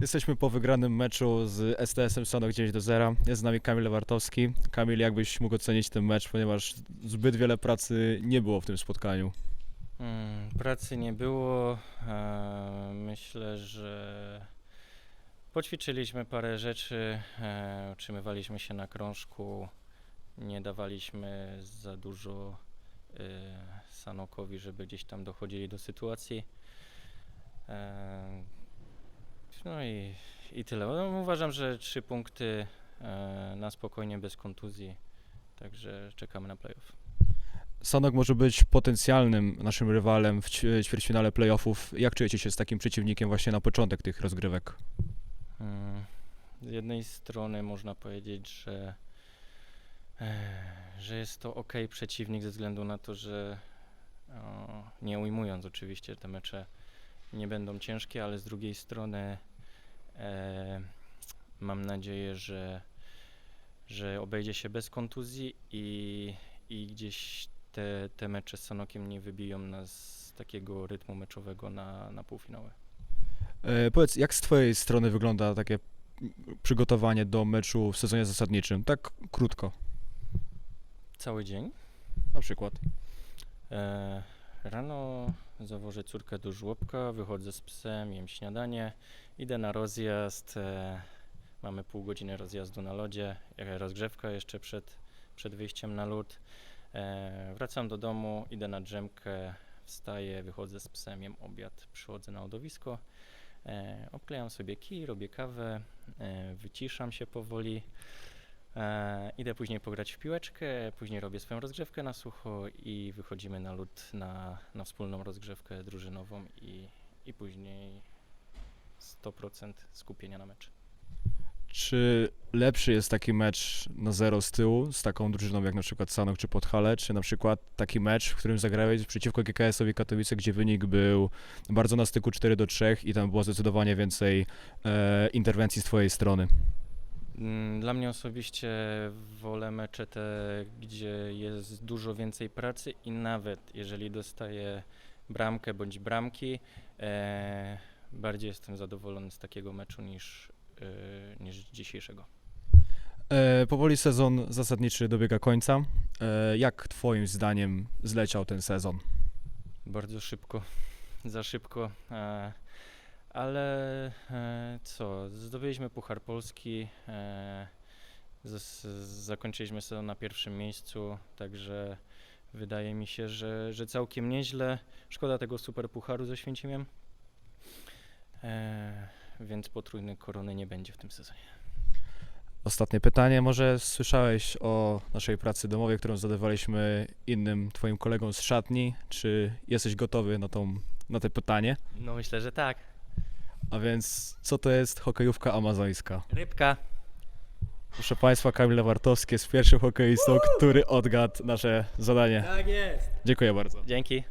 Jesteśmy po wygranym meczu z STS-em Sanok 9 do 0. Jest z nami Kamil Wartowski. Kamil, jakbyś mógł ocenić ten mecz, ponieważ zbyt wiele pracy nie było w tym spotkaniu. Mm, pracy nie było. E, myślę, że poćwiczyliśmy parę rzeczy, e, utrzymywaliśmy się na krążku, nie dawaliśmy za dużo e, Sanokowi, żeby gdzieś tam dochodzili do sytuacji. E, no i, i tyle. No, uważam, że trzy punkty e, na spokojnie, bez kontuzji, także czekamy na playoff. Sanok może być potencjalnym naszym rywalem w ćwierćfinale playoffów. Jak czujecie się z takim przeciwnikiem właśnie na początek tych rozgrywek? Mm, Z jednej strony można powiedzieć, że, e, że jest to ok przeciwnik ze względu na to, że nie ujmując oczywiście te mecze nie będą ciężkie, ale z drugiej strony mam nadzieję, że, że obejdzie się bez kontuzji i, i gdzieś te, te mecze z Sanokiem nie wybiją nas z takiego rytmu meczowego na, na półfinały. E, powiedz, jak z twojej strony wygląda takie przygotowanie do meczu w sezonie zasadniczym? Tak krótko, Cały dzień. na przykład. E, rano zawożę córkę do żłobka, wychodzę z psem, jem śniadanie, idę na rozjazd. E, mamy pół godziny rozjazdu na lodzie, e, rozgrzewka jeszcze przed, przed wyjściem na lód. E, wracam do domu, idę na drzemkę, wstaję, wychodzę z psem, jem obiad, przychodzę na lodowisko, obklejam sobie kij, robię kawę, wyciszam się powoli. E, idę później pograć w piłeczkę, później robię swoją rozgrzewkę na sucho i wychodzimy na lód na, na wspólną rozgrzewkę drużynową i, i później 100% skupienia na mecz. Czy lepszy jest taki mecz na zero z tyłu z taką drużyną jak na przykład Sanok czy Podhale, czy na przykład taki mecz, w którym zagrałeś przeciwko GKS-owi Katowice, gdzie wynik był bardzo na styku 4 do 3 i tam było zdecydowanie więcej e, interwencji z twojej strony? Mm, Dla mnie osobiście wolę mecze te, gdzie jest dużo więcej pracy i nawet jeżeli dostaję bramkę bądź bramki, e, bardziej jestem zadowolony z takiego meczu niż, e, niż dzisiejszego. E, powoli sezon zasadniczy dobiega końca. E, jak twoim zdaniem zleciał ten sezon? Bardzo szybko, za szybko. E, ale e, co, zdobyliśmy Puchar Polski, e, z, z, zakończyliśmy sezon na pierwszym miejscu, także wydaje mi się, że, że całkiem nieźle. Szkoda tego super pucharu ze Święcimiem, e, więc potrójnej korony nie będzie w tym sezonie. Ostatnie pytanie. Może słyszałeś o naszej pracy domowej, którą zadawaliśmy innym twoim kolegom z szatni? Czy jesteś gotowy na, tą, na to pytanie? No myślę, że tak. A więc co to jest hokejówka amazońska? Rybka. Proszę Państwa, Kamil Wartowski jest pierwszym hokeistą, który odgadł nasze zadanie. Tak jest. Dziękuję bardzo. Dzięki.